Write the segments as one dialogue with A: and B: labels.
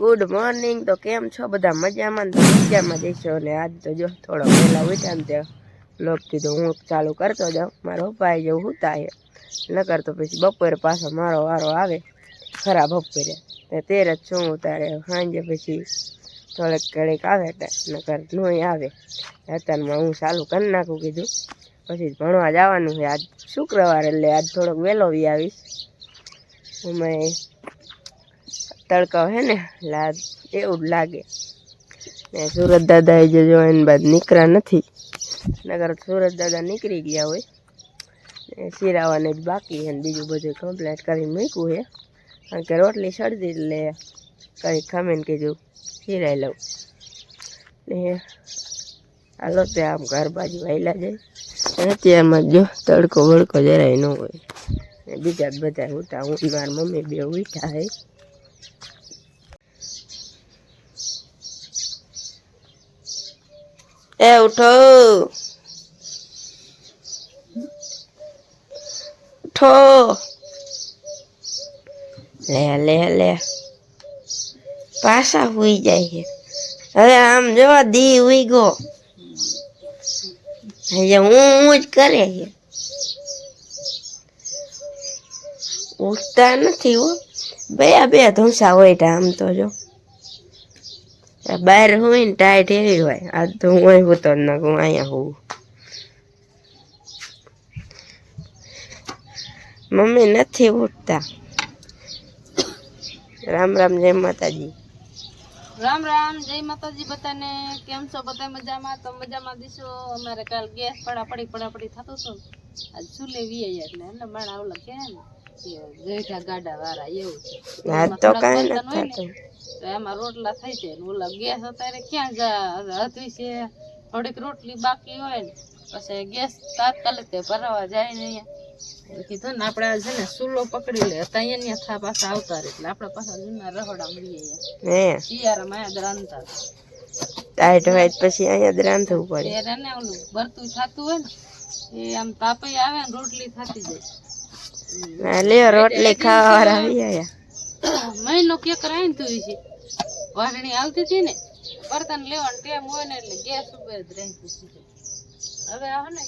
A: Good morning તો કેમ છો? બધા મજામાં તો મજામાં જઈશો અને આજ તો જો, થોડો પહેલાં ઉઠ્યા ને ત્યાં લોક કીધું હું ચાલુ કરતો જાઉં. મારો પપ્પા જેવું હુતા છે નકર તો પછી બપોરે પાછો મારો વારો આવે. ખરાબ બપોરે. તે તેર જ છું તારે સાંજે પછી થોડેક ઘડીક આવે નકર નોય આવે. અત્યારમાં હું ચાલુ કરી નાખું કીધું. પછી ભણવા જવાનું છે. આજ શુક્રવાર એટલે આજ થોડોક વહેલો વી આવીશ. અમે તડકો હે ને એટલે એવું જ લાગે. ને સુરત દાદા એ જો એને બાદ નીકળ્યા નથી. નગર સુરત દાદા નીકળી ગયા હોય. ને સિરાવાને જ બાકી છે બીજું બધું કમ્પ્લેટ કરીને મૂક્યું છે કારણ કે રોટલી શરદી એટલે કંઈ ખમીને કીધું સિરાઈ લઉં. ને હાલો તે આમ ઘર બાજુ આવેલા જાય. અત્યારમાં જો તડકો વડકો જરાય ન હોય. બીજા બધા ઉઠા હું મારી મમ્મી બે ઉઠા હે. એ ઉઠો. ઉઠો. લે લે લે. પાછા હુઈ જાય. છે હવે આમ જોવા, દી હુઈ ગયો. હજી હું હું જ કરે છે. ઉઠતા નથી હો. બે બે ધૂસા હોય આમ તો જો. બહાર હોય ને ટાઈટ એવી હોય. આજ તો હું અહીં હોતો ના હું અહીંયા હોઉં. મમ્મી નથી ઉઠતા. રામ રામ, જય માતાજી.
B: રામ રામ, જય માતાજી બધાને. કેમ છો? બધા મજામાં? તો મજામાં દીશો. અમારે કાલ ગેસ પડા પડી પડા પડી થતું હતું. આજ શું લેવી એટલે? એને માણા આવલા કે ને. ગઈઢા ગાડા વાળા એવું છે.
A: આજ તો કાંઈ નથી
B: એમાં રોટલા થઈ જાય ને ઓલા ગેસ અત્યારે ક્યાં જા હતી છે. થોડીક રોટલી બાકી હોય ને પછી ગેસ તાત્કાલિક ભરાવા જાય ને અહીંયા. કીધું ને આપણે છે ને સુલો પકડી લે ત્યાં અહીંયા થા પાછા આવતા રહે એટલે આપણે પાછા જૂના રહોડા મળીએ શિયાળામાં અહીંયા રાંધતા
A: ટાઈટ વાઈટ પછી અહીંયા રાંધવું પડે.
B: ત્યારે ને ઓલું ભરતું થતું હોય ને એ આમ તાપે આવે ને રોટલી થતી જાય.
A: લ્યો રોટલી ખાવા વાળા આવી આયા.
B: મહિનો કેક તું છે. વાટણી આવતી હતી ને બર્તન લેવાનું ટેમ હોય ને એટલે ગેસ ઉપર જ રાંધતું છે. હવે આ ને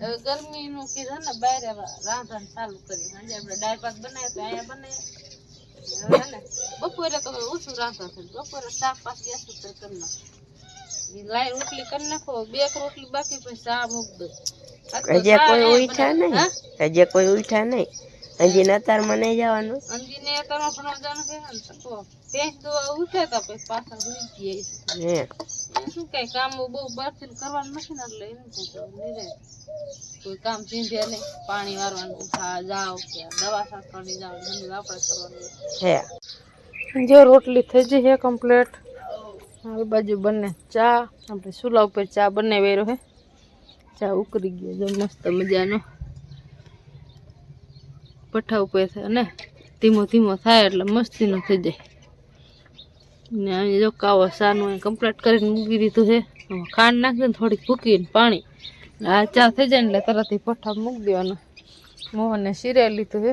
B: હવે ગરમીનું કીધું ને બહાર રાંધણ ચાલુ કરી. સાંજે આપણે દાળ ભાત બનાવીએ તો અહીંયા બનાવીએ. હવે બપોરે તો ઓછું રાંધતા થયું. બપોરે શાક પાસ ગેસ ઉપર કરી નાખો ઈ લાઈ રોટલી કરી નાખો બે એક રોટલી બાકી પછી ચા મૂક દો. આજ તો
A: હજી
B: ચા
A: કોઈ
B: અહીંયા
A: ઉઠ્યા
B: બનાવી.
A: નહીં?
B: હા?
A: હજી કોઈ ઉઠ્યા નહીં? હજી નતારમાં નહીં જવાનું?
B: અંજીને તમે પણ જાણ કે ને તો ભેંસ તો ઉઠ્યા તા પછી પાછા સુઈ ગયા
A: હે.
B: એ શું કઈ કામ બહુ બહારથી કરવાનું નથી ને એટલે એમ છે તો નિરે કોઈ કામ ચીંધે નહીં. પાણી વારવાનું ઉઠા જાઓ કે દવા સાસવાની જાઓ બધું આપણે કરવાનું.
A: હે.
B: જો રોટલી થઈ જઈ છે કમ્પ્લીટ આ બાજુ બંને ચા, આપણે ચૂલા ઉપર ચા બનાવેલો હે. ચા ઉકળી ગયો, જો મસ્ત મજાનો. પઠ્ઠા ઉપર થાય અને ધીમો ધીમો થાય એટલે મસ્તીનો થઈ જાય. ને અહીં જો કાવો સાનું અહીં કમ્પ્લીટ કરીને મૂકી દીધું છે. ખાંડ નાખીને થોડીક ભૂકીને પાણી. આ ચા થઈ જાય ને એટલે તરત પઠા મૂકી દેવાનો. મોહનને સિરાઈ લીધું છે.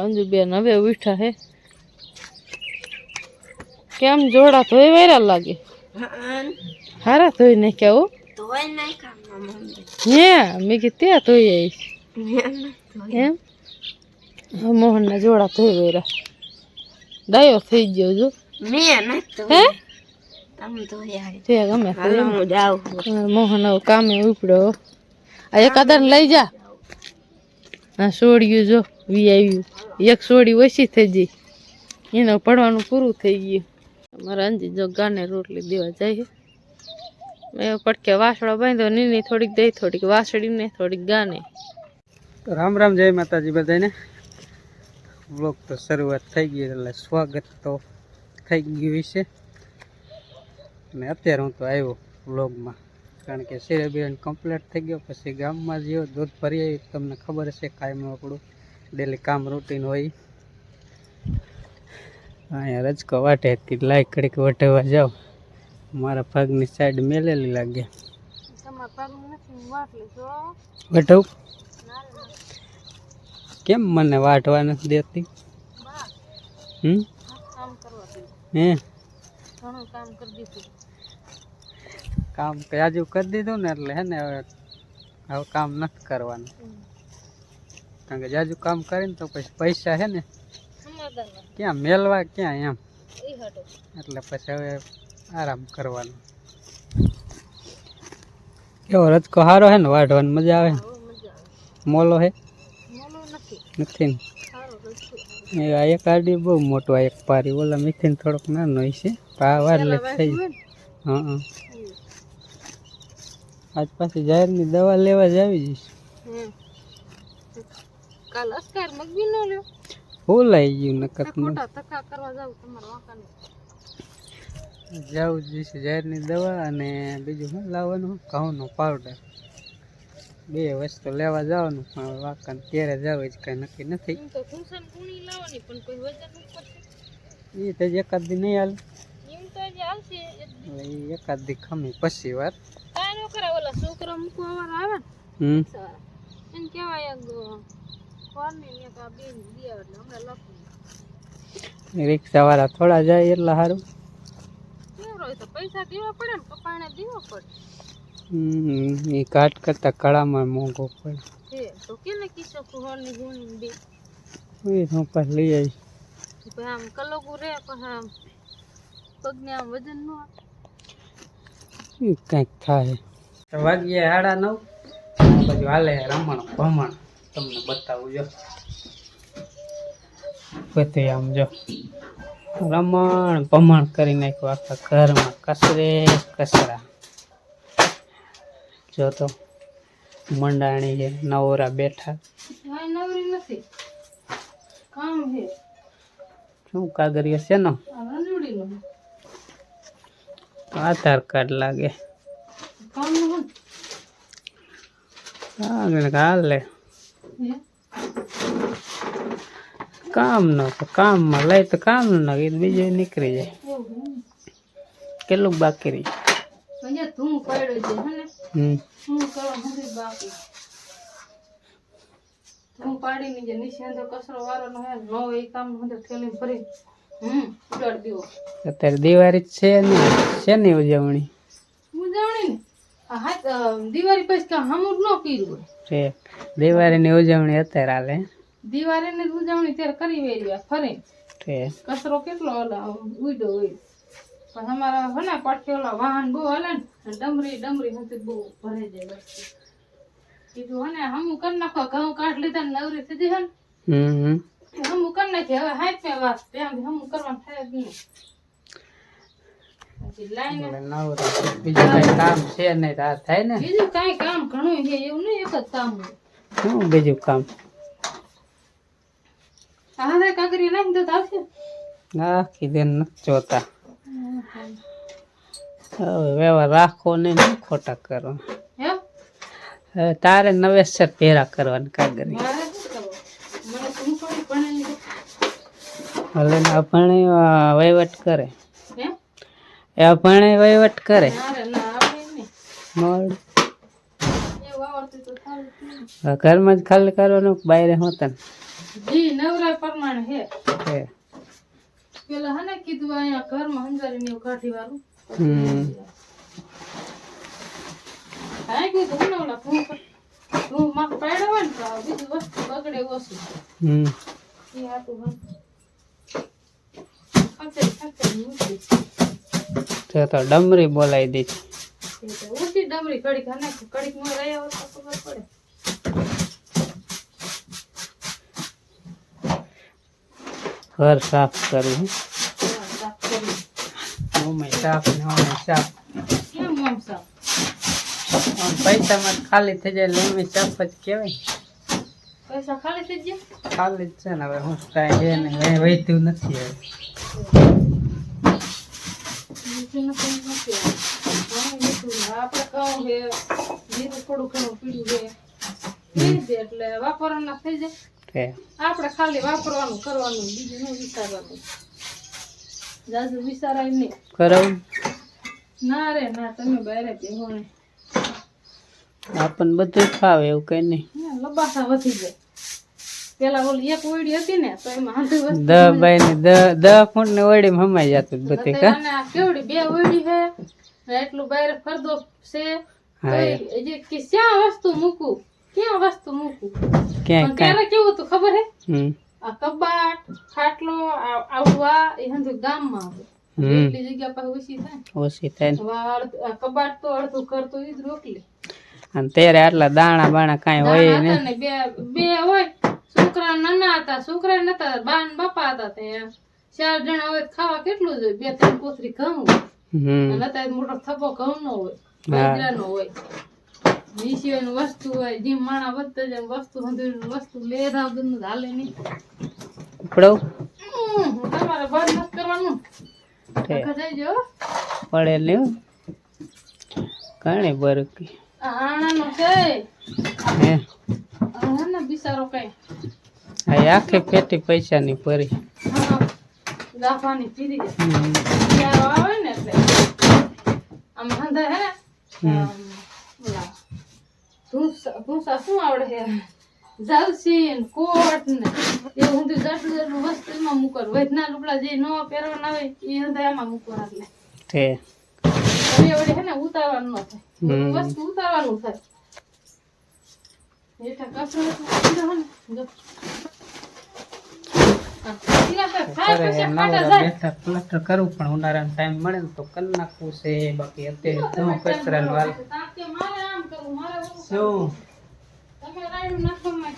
B: અંજુબેન હવે ઉઠા હે કેમ જોડા ધોઈ વેરા લાગે. હારા ધોઈ નાખ્યા હો.
A: ધોઈ
B: હે મેં કીધું ત્યાં ધોઈ આવીશ. એમ? મોહનના જોડા ધોઈ વેરા. ડાયો થઈ ગયો જો.
A: મેં
B: હે? મોહન કામે ઉપડ્યો આ એક આધાર લઈ જા. હા સોડ્યું જો વી આવ્યું એક સોડી ઓછી થઈ ગઈ. એને પડવાનું પૂરું થઈ ગયું. અમારા અંજી જો ગાને રોટલી દેવા જાય મેં પડકે વાસળો બાંધ્યો નીની થોડીક દઈ, થોડીક વાસળીને થોડીક ગાને.
C: રામ રામ, જય માતાજી બધાને. બ્લોક તો શરૂઆત થઈ ગઈ એટલે સ્વાગત તો થઈ ગયું છે. અને અત્યારે હું તો આવ્યો બ્લોગમાં કારણ કે સિરેબિયન કમ્પ્લીટ થઈ ગયો, પછી ગામમાં જ્યો દૂધ ભરી આવી. તમને ખબર હશે કાયમ આપણું ડેલી કામ રૂટીન હોય. અહીંયા રજકો વાટે હતી લાઈક કડીક વટાવવા જાઓ. મારા પગની સાઈડ મેલેલી લાગે. વટવું? કેમ મને વાટવા નથી દેતી? હમ? હે?
B: કામ કરી દીધું.
C: કરી દીધું ને એટલે હે ને હવે હવે કામ નથી કરવાનું. કારણ કે જાજુ કામ કરીને તો પછી પૈસા હે ને ક્યાં મેલવા ક્યાં એમ? એટલે પછી હવે આરામ કરવાનો. કેવો રચકો સારો હે ને? વાઢવાની મજા આવે મોલો હે?
B: નથી.
C: ને? એ આ એક આડી બહુ મોટું આ એક પારી. ઓલા મિથિન થોડોક નાનો હશે છે. પણ વાર લે થઈ હા હા. આજ પાછી જાહેરની દવા લેવા જ આવી જઈશ.
B: કાલ અસ્કાર મગબી ન લ્યો.
C: ભૂલાઈ ગયું નકર
B: જાવ તમારા વાંકાને.
C: જવું જ છે જાહેરની દવા અને બીજું શું લાવવાનું? ઘઉંનો પાવડર બે વસ્તુ લેવા જવાનું પણ વાંકાને ત્યારે જવું જ કાંઈ નક્કી નથી. એ તો એકાદ દી નહીં હાલ. એકાદ દી ખમી પછી
B: ઓલા છોકરા મૂકવા આવે ને સારા એને કહેવાય
C: રિક્ષા વાળા થોડા જાય એટલે સારું.
B: પૈસા દેવા પડે ને કપાણે દેવા પડે
C: એ કાટ કરતા કળામાં મોંઘો પડે.
B: તો કેને કીધો ફોનની ગુણ બે
C: એ હું લઈ આવી
B: પછી આમ કલોગું રે પછી આમ પગને આમ વજન ન
C: કંઈક થાય. વાગ્યે સાડા નવ, પછી હાલે રમણ ભમણ. તમને બતાવું જો. બધું આમ જો. રમણ ભમણ કરી નાખ્યું આખા ઘરમાં. કચરે કચરા જો તો મંડાણી છે નવરા બેઠા. શું કાગરિયો છે ને આધાર કાર્ડ લાગે. હે કામ નો તો કામમાં લઈ તો કામનું નાખી બીજું નીકળી જાય. કેટલું બાકી રહી અત્યારે દિવાળી છે ને? છે ને ઉજવણી?
B: અ, દિવાળી પછી હમુર ન કર્યું
C: છે. દિવાળીની ઉજવણી અત્યારે હાલે.
B: દિવાળીની ઉજવણી ત્યારે કરી વેર્યા ફરી.
C: છે.
B: કચરો કેટલો ઉડ્યો હોય. પણ અમારા હના પાઠે ઓલા વાહન બહુ હલે ને ડમરી ડમરી હતી બહુ ભરે જાય કીધું હને હમું કરી નાખો ઘઉં કાઢ લીધા ને નવરી સીધી હે
C: હમ હમ.
B: હમું કરી નાખી હવે હાથ પે વાત ત્યાં હમું કરવાનું થાય જ નહીં પછી લાઈને
C: એટલે નવરા બીજું કઈ કામ છે નહીં તો થાય ને.
B: બીજું કાંઈ કામ ઘણું છે એવું નહીં એક જ કામ
C: શું બીજું કામ?
B: હા કાકરી નાખી દો આવશે.
C: આખી દિન નથી જોતા. હવે વ્યવહાર રાખો ને ખોટા કરો. હવે તારે નવેસર પહેરા કરવાની કાગરી ભલે ને આ ભણે અ, વહીવટ કરે. એ પણ ભણે વહીવટ કરે. ઘરમાં જ ખાલી કરવાનું બહાર હોતા
B: નવરા પ્રમાણે હે. પેલા હને કીધું અહીંયા ઘરમાં હંજારી ને કાઠી વાળું.
C: હમ. હમ. તો તો ડમરી બોલાવી દીધી
B: ઊંચી ડમરી ઘડીક હને ઘડીકમાં રહ્યા હોય તો ખબર પડે.
C: ઘર સાફ કરવું
B: હા, સાફ
C: સાફ ને ઓમે સાફ.
B: કેમ આમ સાફ?
C: આમ પૈસામાં ખાલી થઈ જાય ઓમે સાફ જ કહેવાય.
B: પૈસા ખાલી થઈ ગયા?
C: ખાલી જ છે ને હવે હું કાંઈ છે ને વધ્યું નથી હવે.
B: બીજું નથી, નથી આપણે ખાવું છે. જીરું થોડું ઘણું પીળું છે. પી એટલે વાપરવાના થઈ જાય. આપણે ખાલી વાપરવાનું કરવાનું બીજું નું વિચારવાનું. જાજુ વિચારાય નહીં.
C: કરાવું
B: ના રે ના તમે બહાર બેહો ને
C: આપણને બધું ફાવે એવું કઈ નહીં.
B: ના, લબાસા વધી જાય. પેલા ઓલી એક ઓયડી હતી ને તો એમાં હાંધી વસ્તુ
C: બાઈ ને દહ દહ ફૂટ ને માં હમાઈ જતું બધે કા?
B: કેવડી બે ઓયડી છે એટલું બહાર ફરદો છે
C: હા,
B: હજી કે ક્યાં વસ્તુ મૂકું? ક્યાં વસ્તુ મૂકું? ત્યારે કેવું હતું ખબર હે? આ કબાટ ખાટલો આ- આ એ હંધું ગામમાં આવે એટલી જગ્યા પાસે ઓછી થાય
C: ઓછી થાય
B: કબાટ તો અડધું ઘર તો ઈ જ રોકલી.
C: અને ત્યારે આટલા દાણા બાણા કાંઈ હોય ને
B: બે બે હોય છોકરા નાના હતા છોકરા નતા બા ને બાપા હતા તે ચાર જણા હોય ખાવા કેટલું જોઈએ? બે ત્રણ કોથરી ઘઉં
C: હમ.
B: નતા મોટો થપ્પો ઘઉં નો હોય
C: બાજરા
B: નો હોય. ઈ સિવાયનું વસ્તુ હોય જેમ માણા વધતા જાય વસ્તુ હંધુની વસ્તુ લે રાવ બધું હાલે નહીં. તમારે બંધ નથી કરવાનું?
C: પડે લેવું ઘણી બરકી?
B: આણાનો છે.
C: હે.
B: ને
C: આખી પેટી
B: પૈસા ની પરી ને ને ભૂસા શું આવડે જલસી કોટ ને જાટલું જાટલું વસ્તુ એમાં મૂકવાનું. વૈધના લુગડા જે નવા પહેરવાના આવે એ હંધા એમાં મૂકવાના એટલે વળી હે ને ઉતારવાનું ન થાય. વસ્તુ ઉતારવાનું થાય.
C: પ્લાસ્ટર કરવું પણ ઉનાળાનો ટાઈમ મળે ને તો કરી નાખવું છે. બાકી અત્યારે કચરાનું હાલ.
B: નાખવામાં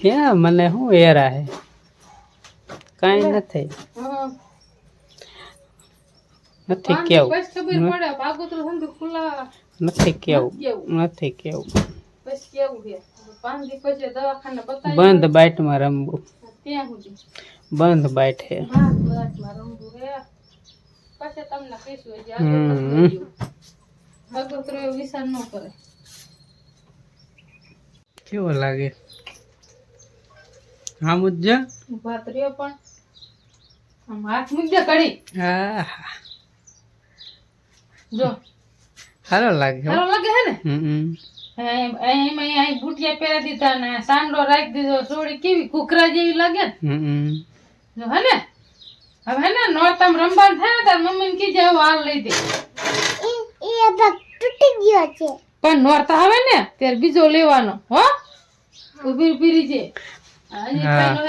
B: ક્યાં
C: મને શું એરા હે? કાંઈ નથી. નથી કેવું. નથી કેવું. નથી કેવું.
B: પછી કેવું છે. પાંચ પછી દવાખાને બતાવી
C: બંધ બાઇટમાં રમવું
B: ત્યાં સુધી.
C: બંધ બાઇટ હે
B: હા, રમવું હે. પછી તમને કહીશું, હજી આગળ
C: હમ.
B: નથી જોયું. ભાગોતરું એવું વિચાર ન કરે.
C: કેવો લાગે હા મુજ્જા
B: ઊભા રહ્યો પણ આમ હાથ કડી
C: હા
B: જો
C: સારો લાગે.
B: સારો લાગે હે ને
C: હમ
B: એમ- બુટિયા પહેરી દીધા ને સાંડો રાખી દીધો સોડી કેવી કુકરા જેવી લાગે ને? હે ને? હવે ને નોરતામ રમવાનું થાય તાર મમ્મીને કીજે હવે હાલ લઈ દે. પણ નોરતા હવે ને ત્યારે બીજો લેવાનો હો? ઊભી ઊભી રીજે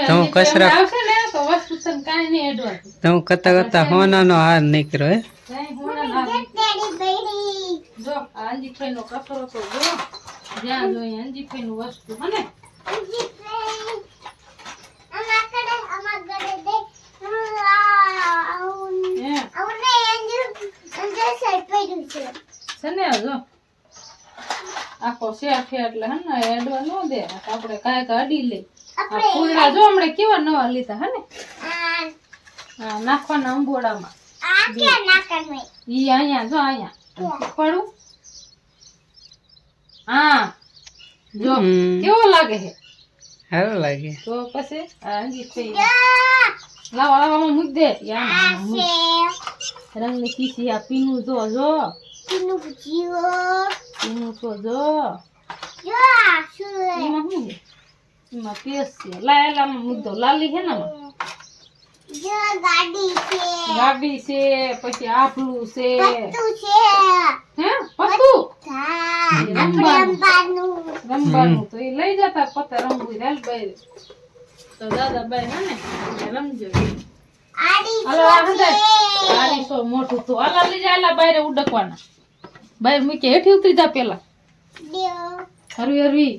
C: તો
B: હજી
C: કચરા-
B: પેલો આવશે ને તો વસ્તુ તને નહીં એડવા
C: તું કતા કરતા હોનાનો હાર નીકળ્યો હે?
B: હોના જો કચરો તો જો જ્યાં જોઈએ વસ્તુ હે. ને છે. ને જો. આખો શેર છે એટલે હે ને એડવા ન દે. આપણે કાંઈક અડી લે. ફૂલડા જો હમણાં કેવા નવા લીધા હે ને? નાખવાના અંબોડામાં. ઈ અહીંયા જો અહીંયા. પડું હા. જો. કેવો લાગે છે?
C: સારો લાગે.
B: તો પછી આ અંજીફાઈ લાવો લાવામાં મૂક દે. રંગની ખીસી આ પીનું જો જો. પીનું તો જો એમાં શું છે? લાલી છે ને? ગાડી છે. પછી આભલું છે. હે? પતું રમવાનું. રમવાનું. તો એ લઈ જતા પતે રમવું રેલ બાઈ તો દાદા હે ને રમજો. હાલો આ હંધાય. આરીસો મોટું તો આલા લઈ જા આલા બાયરે ઉડકવાના. બાયર મૂકે હેઠી ઉતરી જા પેલા. હરવી હરવી.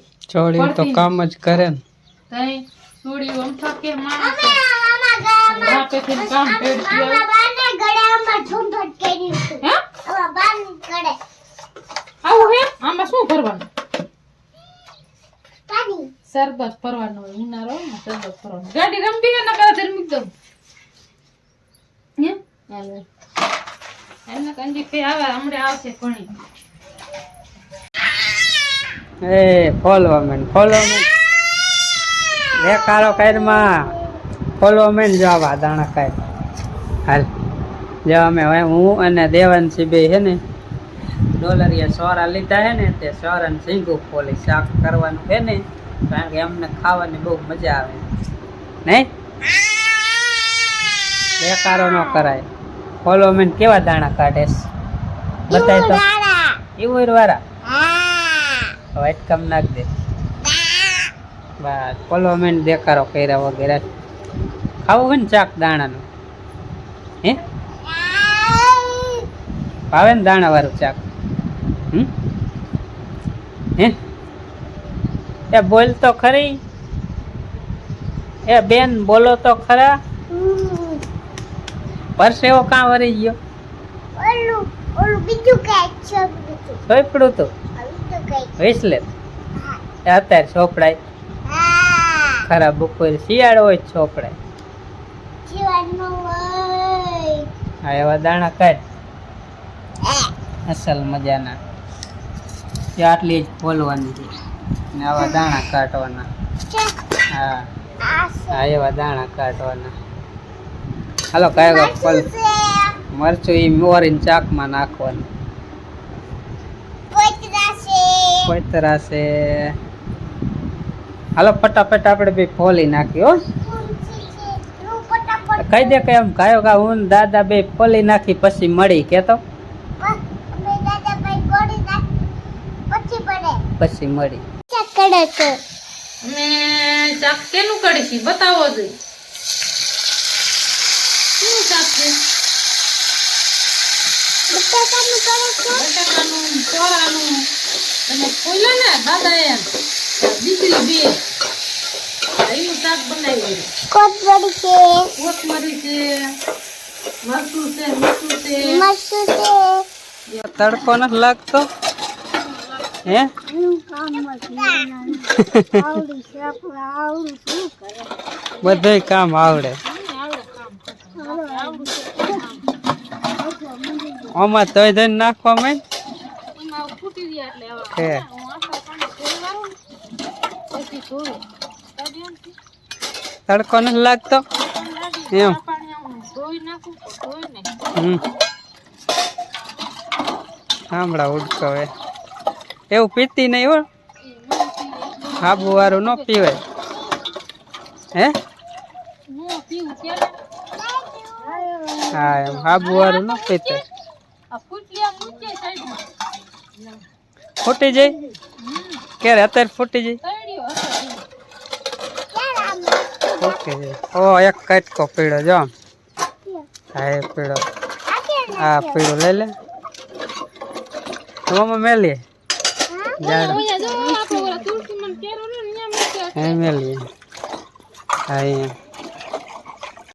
C: તો કામ જ કરે ને.
B: તઈ છોડી આમ થકે માણસ રાપેથી કામ પેડતી આવે. હે? આવું હે? આમાં શું ભરવાનું? શરબત ભરવાનો ઉનાળો ને શરબત ભરવાનું. ગાડી રમવી હે ને દઉં. હે? હાલે. કંજી આવે હમણાં આવશે ઘણી
C: એ ફોલવા મેન ફોલવા મેન કાળો કાયરમાં ફોલવા મેન જો આ દાણા કાય હાલ. જો અમે હવે હું અને દેવાનસિંહ બે છે ને ડોલરિયા સોરા લીધા છે ને તે સોરા ને ઝીંગું ફોલી શાક કરવાનું છે ને કારણ કે અમને ખાવાની બહુ મજા આવે. નહીં? બેકારો ન કરાય. ખોલો મેન કેવા દાણા કાઢે બતાય તો. એવું વાળા વાઈટ કમ નાખ દે. બસ. ખોલો મેન બેકારો કર્યા વગેરે. ખાવું હોય ને ચાક દાણાનું. હે? ભાવે ને દાણા વાળું ચાક. હમ? હે? એ બોલ તો ખરી. એ બેન બોલો તો ખરા. પરસેવો કાં વરી ગયો?
D: ઓલું ઓલું બીજું કંઈક
C: તું અત્યારે
D: છોપડાય
C: ખરા બપોરે શિયાળો હોય તો
D: હોય.
C: આ એવા દાણા કાઢ. અસલ મજાના. એ આટલી જ ફોલવાની છે. ને આવા દાણા કાઢવાના. હા. હા એવા દાણા કાઢવાના. હાલો કયો ફલ. મરચું એ મોરીને ચાકમાં નાખવાનું. કોઈતરા છે. હાલો ફટાફટ આપણે બે ફોલી નાખી હો
D: ઊંચી છે નું ફટાફટ
C: કહી દે કે એમ કાયો કા હું દાદા બે પલી નાખી પછી મળી, કેતો?
D: પછી
C: મળી.
D: ચકડે છે
B: ને શાક કેનું છે બતાવો જોઈએ શું શાક છે?
D: બટાકાનું કરે છે
B: બટાકાનું ચોરાનું અને ખોલો ને દાદા એમ. દીકરી બે. શાક બનાવ્યું
D: કોથમરી છે
B: કોથમરી છે મરચું છે મીઠું છે.
D: મરચું છે.
C: તડકો નથી લાગતો? હે?
D: બધે કામ આવડી છે આપણે આવડું શું કરે?
C: બધું કામ આવડે. આમાં તોય ધન નાખવા
B: મેં ફૂટી ગયા એટલે હવે
C: હે
B: હું આખા પાણી ખોલવાનું પછી ધોવું કાઢી એમથી
C: તડકો નથી લાગતો? એમ. હમણાં ઉડતો હે એવું પીતી નહીં હો. આબુ વાળું ન પીવાય. હે?
B: હું,
C: એમ. આબુ વાળું ન પીતે. ફૂટી જાય? ક્યારે? અત્યારે ફૂટી જાય? જાય ઓ એક કટકો પીળો જો. હા એ પીળો. હા પીળો. લઈ લે. મમ્મી મેલી મેલી હા